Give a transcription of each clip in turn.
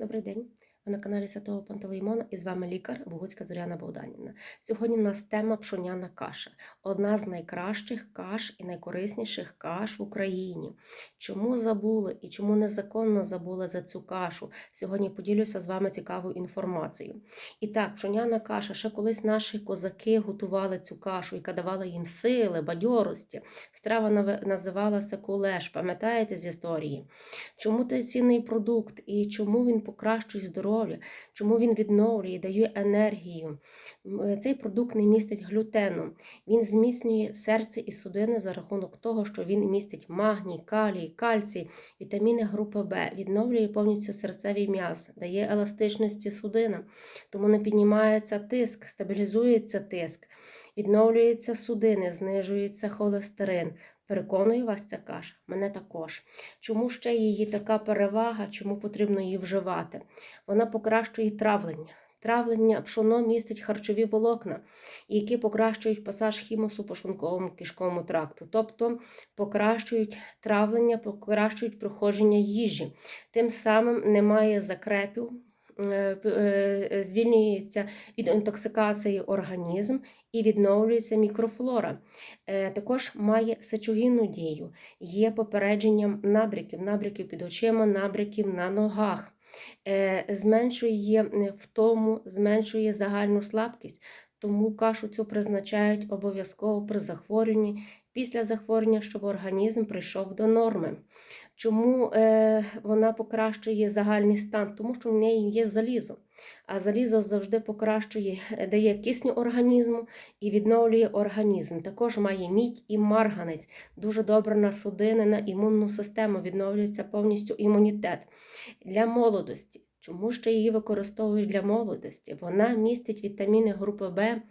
Добрий день. Ви на каналі Святого Пантелеймона і з вами лікар Богуцька Зоряна Богданівна. Сьогодні в нас тема пшоняна каша. Одна з найкращих каш і найкорисніших каш в Україні. Чому забули і чому незаконно забули за цю кашу? Сьогодні поділюся з вами цікавою інформацією. І так, пшоняна каша, ще колись наші козаки готували цю кашу, яка давала їм сили, бадьорості. Страва називалася кулеш. Пам'ятаєте з історії? Чому це цінний продукт і чому він покращує здоров'я, чому він відновлює, дає енергію. Цей продукт не містить глютену. Він зміцнює серце і судини за рахунок того, що він містить магній, калій, кальцій, вітаміни групи Б, відновлює повністю серцевий м'яз, дає еластичності судинам, тому не піднімається тиск, стабілізується тиск, відновлюються судини, знижується холестерин. Переконую вас ця каша, мене також. Чому ще її така перевага, чому потрібно її вживати? Вона покращує травлення. Травлення пшоно містить харчові волокна, які покращують пасаж хімосу по шлунковому кишковому тракту, тобто покращують травлення, покращують проходження їжі. Тим самим немає закрепів, звільнюється від інтоксикації організм і відновлюється мікрофлора. Е, Також має сечогінну дію, є попередженням набряків, набряків під очима, набряків на ногах, Е, зменшує е, втому, зменшує загальну слабкість. Тому кашу цю призначають обов'язково при захворюванні, після захворювання, щоб організм прийшов до норми. Чому е, вона покращує загальний стан? Тому що в неї є залізо. А залізо завжди покращує, е, дає кисню організму і відновлює організм. Також має мідь і марганець. Дуже добре на судини, на імунну систему, відновлюється повністю імунітет. Для молодості. Чому ще її використовують для молодості? Вона містить вітаміни групи Б,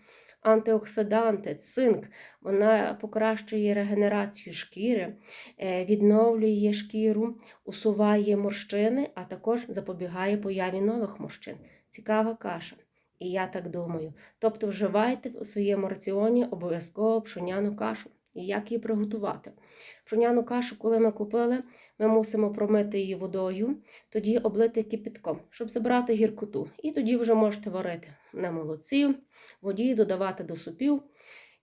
антиоксиданти, цинк. Вона покращує регенерацію шкіри, е, відновлює шкіру, усуває морщини, а також запобігає появі нових морщин. Цікава каша. І я так думаю. Тобто вживайте в своєму раціоні обов'язково пшоняну кашу. І як її приготувати? Пшоняну кашу, коли ми купили, ми мусимо промити її водою, тоді облити кипятком, щоб забрати гіркоту. І тоді вже можете варити на молоці, воді, додавати до супів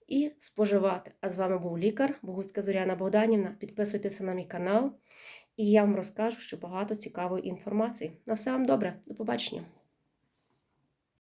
і споживати. А з вами був лікар Богуцька Зоряна Богданівна. Підписуйтеся на мій канал, і я вам розкажу ще багато цікавої інформації. На все вам добре, до побачення!